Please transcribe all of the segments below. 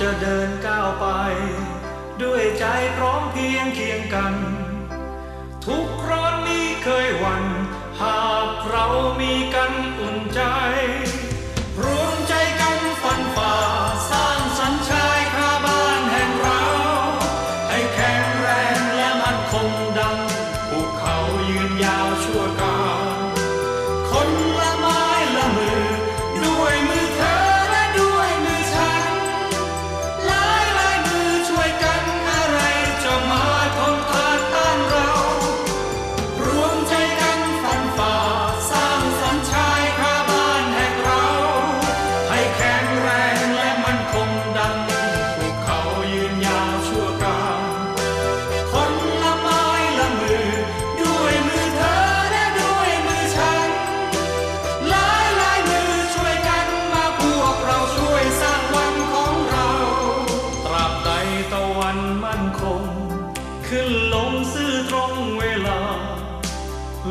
จะเดินก้าวไป ด้วยใจพร้อมเพียงเคียงกัน ขึ้นลงซื่อตรงเวลา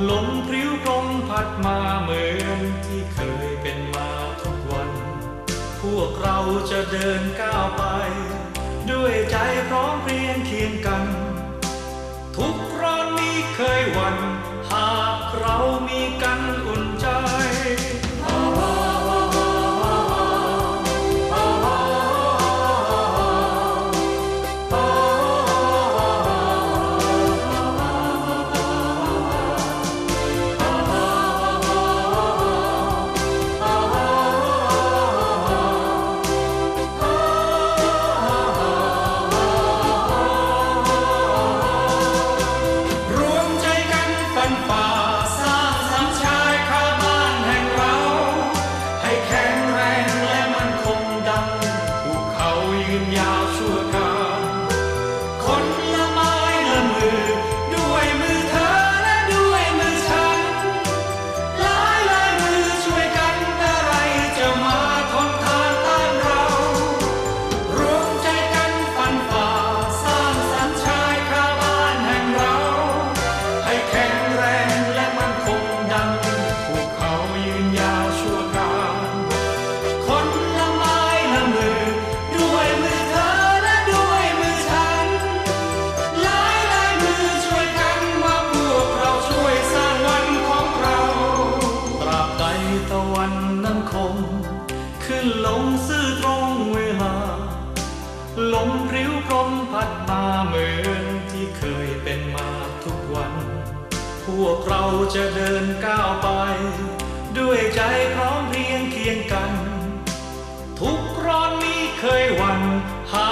ลมพริ้วกลมพัดมาเหมือนที่เคยเป็นมาทุกวัน พวกเราจะเดินก้าวไป ด้วยใจพร้อมเพรียงเคียงกัน ทุกร้อนนี้เคยวัน high.